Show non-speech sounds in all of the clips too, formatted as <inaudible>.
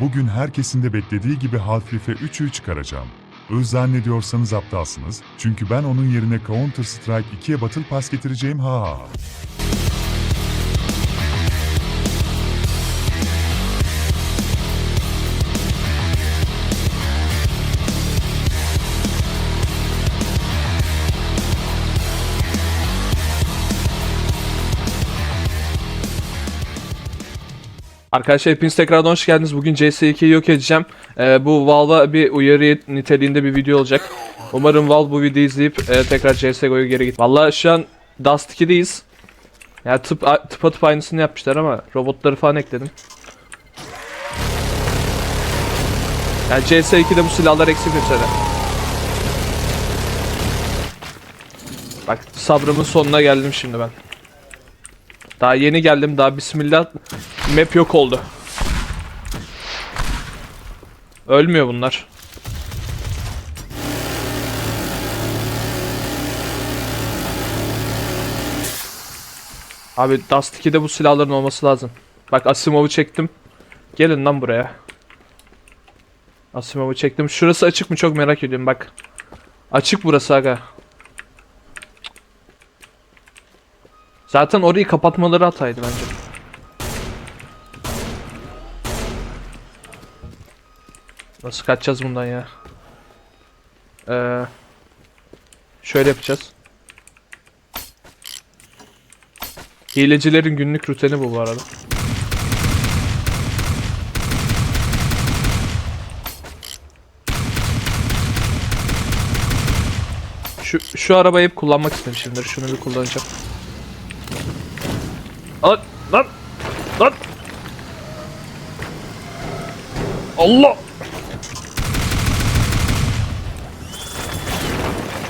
Bugün herkesin de beklediği gibi Half-Life 3'ü çıkaracağım. Öz zannediyorsanız aptalsınız, çünkü ben onun yerine Counter Strike 2'ye Battle Pass getireceğim ha ha ha. Arkadaşlar hepiniz tekrardan hoş geldiniz. Bugün CS2'yi yok edeceğim. Ee, bu Valve'a bir uyarı niteliğinde bir video olacak. Umarım Valve bu videoyu izleyip e, tekrar CSGO'ya geri git. Vallahi şu an Dust 2'deyiz. Ya tıp, a- tıpatıp aynısını yapmışlar ama robotları falan ekledim. Yani CS2'de bu silahlar eksik mesela. Bak sabrımın sonuna geldim şimdi ben. Daha yeni geldim daha bismillah map yok oldu. Ölmüyor bunlar. Abi Dust 2'de bu silahların olması lazım. Bak Asimov'u çektim. Gelin lan buraya. Asimov'u çektim. Şurası açık mı çok merak ediyorum bak. Açık burası aga. Zaten orayı kapatmaları hataydı bence. Nasıl kaçacağız bundan ya? Ee, şöyle yapacağız. Hilecilerin günlük rutini bu bu arada. Şu, şu arabayı hep kullanmak istemişimdir. Şunu bir kullanacağım. Lan lan lan. Allah.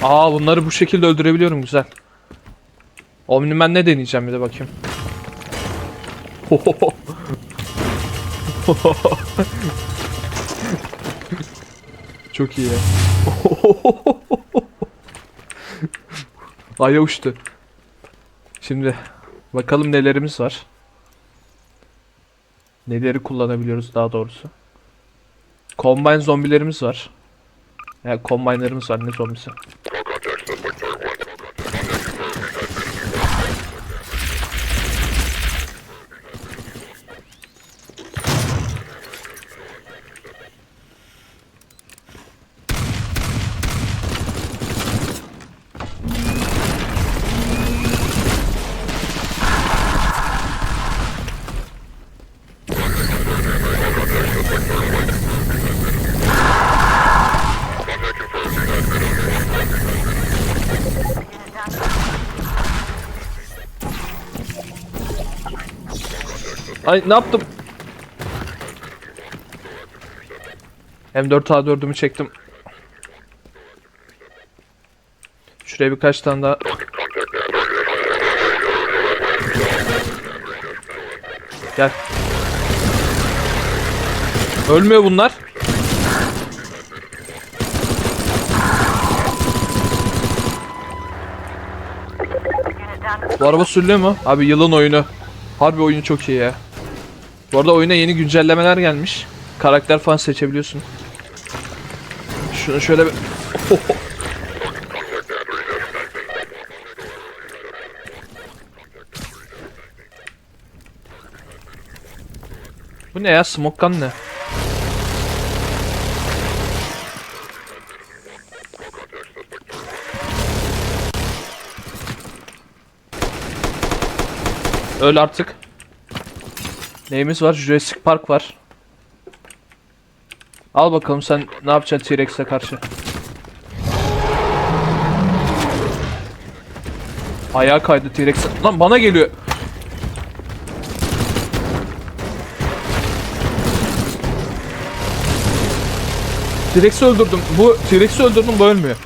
Aa bunları bu şekilde öldürebiliyorum güzel. Omniman ne deneyeceğim bir de bakayım. <laughs> Çok iyi ya. Aya uçtu. Şimdi bakalım nelerimiz var. Neleri kullanabiliyoruz daha doğrusu. Combine zombilerimiz var. Ya combine'larımız var ne zombisi. Ay ne yaptım? M4A4'ümü çektim. Şuraya birkaç tane daha Gel. Ölmüyor bunlar. Bu araba sürülüyor mu? Abi yılın oyunu. Harbi oyunu çok iyi ya. Bu arada oyuna yeni güncellemeler gelmiş. Karakter falan seçebiliyorsun. Şunu şöyle bir... Bu ne ya? Smoke gun ne? Öl artık. Neyimiz var? Jurassic Park var. Al bakalım sen ne yapacaksın T-Rex'e karşı. Ayağa kaydı T-Rex. Lan bana geliyor. T-Rex'i öldürdüm. Bu T-Rex'i öldürdüm bu ölmüyor.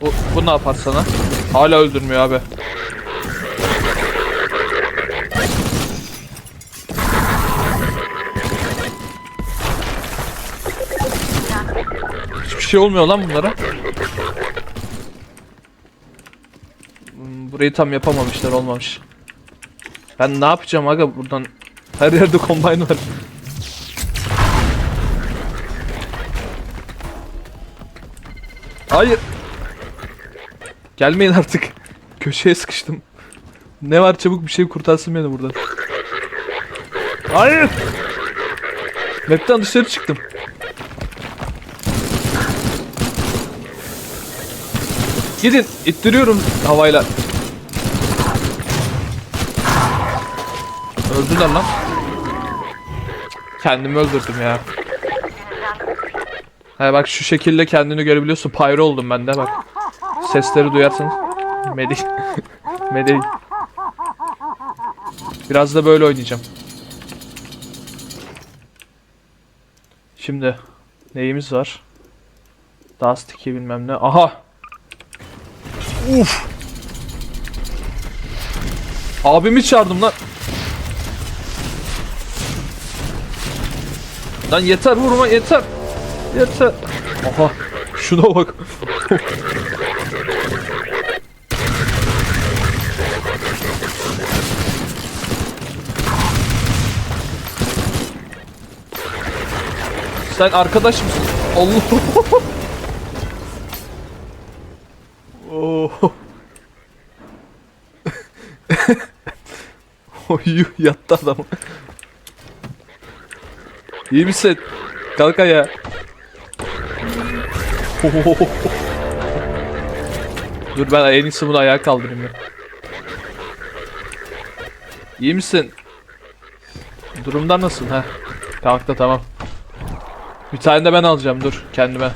Bu, bu ne yapar sana? Hala öldürmüyor abi. Şey olmuyor lan bunlara. Hmm, Burayı tam yapamamışlar olmamış. Ben ne yapacağım aga buradan Her yerde combine var. Hayır. Gelmeyin artık. Köşeye sıkıştım. Ne var çabuk bir şey kurtarsın beni buradan. Hayır. Map'ten dışarı çıktım. Gidin. ittiriyorum havayla. Öldüler lan. Kendimi öldürdüm ya. He bak şu şekilde kendini görebiliyorsun. Pyro oldum ben de bak. Sesleri duyarsanız. Medik. <laughs> Medik. Biraz da böyle oynayacağım. Şimdi neyimiz var? Dust 2 bilmem ne. Aha. Uf. Abimi çağırdım lan. Lan yeter vurma yeter. Yeter. Aha. Şuna bak. Sen arkadaş mısın? Allah. <laughs> Oy yattı adam. İyi misin? Kalk ayağa. Dur ben en iyisi bunu ayağa kaldırayım ya. İyi misin? Durumdan nasıl ha? Kalktı tamam. Bir tane de ben alacağım dur kendime.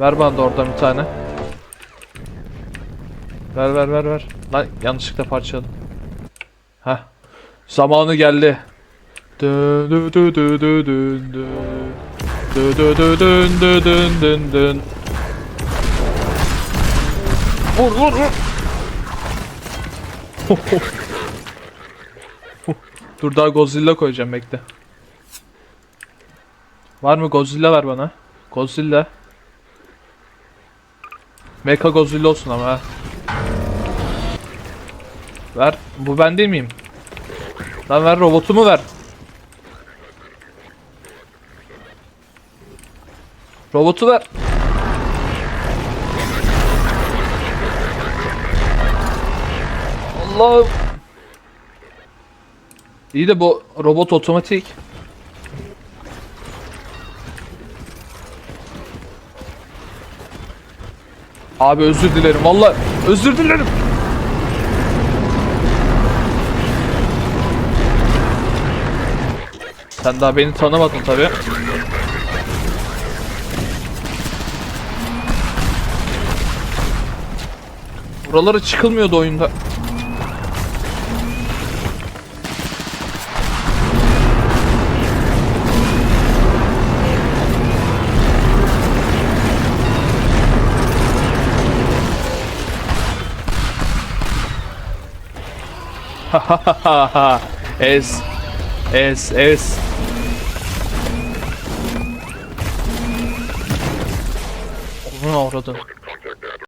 Ver bana da oradan bir tane. Ver ver ver ver. Lan yanlışlıkla parçaladım. Zamanı geldi. Dön dön dön dön dön dön dön. Dön dön dön dön dön dön dön dön. Vur vur vur. Dur daha Godzilla koyacağım bekle. Var mı Godzilla ver bana. Godzilla. Mecha Godzilla olsun ama. Ver. Bu ben değil miyim? Lan ver robotumu ver. Robotu ver. Allah'ım. İyi de bu robot otomatik. Abi özür dilerim valla özür dilerim. Sen daha beni tanımadın tabi. Buralara çıkılmıyordu oyunda. es. Es, es. Onun avradı.